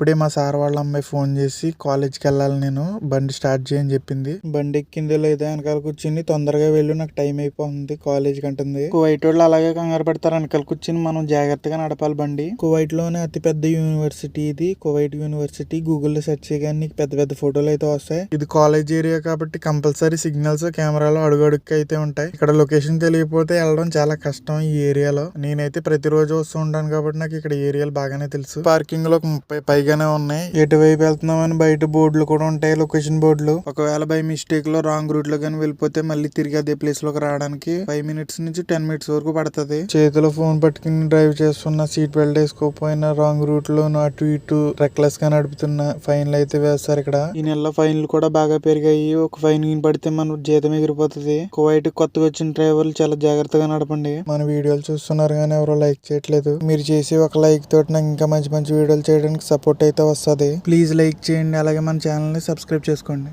ఇప్పుడే మా సార్ వాళ్ళ అమ్మాయి ఫోన్ చేసి కాలేజ్కి వెళ్ళాలి నేను బండి స్టార్ట్ చేయని చెప్పింది. బండి ఎక్కిందో లేదా వెనకాల కూర్చుని తొందరగా వెళ్ళు నాకు టైం అయిపోతుంది. కాలేజ్ కంటుంది కువైట్ వాళ్ళు అలాగే కంగారు పెడతారు. వెనకాల కూర్చుని మనం జాగ్రత్తగా నడపాలి బండి. కువైట్లోనే అతి పెద్ద యూనివర్సిటీ ఇది. కువైట్ యూనివర్సిటీ గూగుల్లో సెర్చ్ చేయగానే నీకు పెద్ద పెద్ద ఫోటోలు అయితే వస్తాయి. ఇది కాలేజ్ ఏరియా కాబట్టి కంపల్సరీ సిగ్నల్స్ కెమెరాలు అడుగడుక్కి అయితే ఉంటాయి. ఇక్కడ లొకేషన్ తెలియకపోతే వెళ్ళడం చాలా కష్టం ఈ ఏరియాలో. నేనైతే ప్రతిరోజు వస్తూ ఉంటాను కాబట్టి నాకు ఇక్కడ ఏరియాలు బాగానే తెలుసు. పార్కింగ్లో ముప్పై పైగా పైగానే ఉన్నాయి. ఎటువైపు వెళ్తున్నామని బయట బోర్డులు కూడా ఉంటాయి లొకేషన్ బోర్డులు. ఒకవేళ బై మిస్టేక్లో రాంగ్ రూట్లో కానీ వెళ్ళిపోతే మళ్ళీ తిరిగి అదే ప్లేస్లోకి రావడానికి ఫైవ్ మినిట్స్ నుంచి టెన్ మినిట్స్ వరకు పడుతుంది. చేతిలో ఫోన్ పట్టుకుని డ్రైవ్ చేస్తున్న సీట్ బెల్ట్ వేసుకోకపోయినా రాంగ్ రూట్లో అటు ఇటు రెక్లెస్గా నడుపుతున్న ఫైన్లు అయితే వేస్తారు ఇక్కడ. ఈ నెలలో ఫైన్లు కూడా బాగా పెరిగాయి. ఒక ఫైన్ పడితే మన జీతం ఎగిరిపోతుంది. కువైట్ కొత్తగా వచ్చిన డ్రైవర్లు చాలా జాగ్రత్తగా నడపండి. మన వీడియోలు చూస్తున్నారు కానీ ఎవరో లైక్ చేయట్లేదు. మీరు చేసి ఒక లైక్ తోటి నాకు ఇంకా మంచి మంచి వీడియోలు చేయడానికి సపోర్ట్ అయితే వస్తుంది ప్లీజ్ లైక్ చేయండి. అలాగే మన ఛానల్ని సబ్స్క్రైబ్ చేసుకోండి.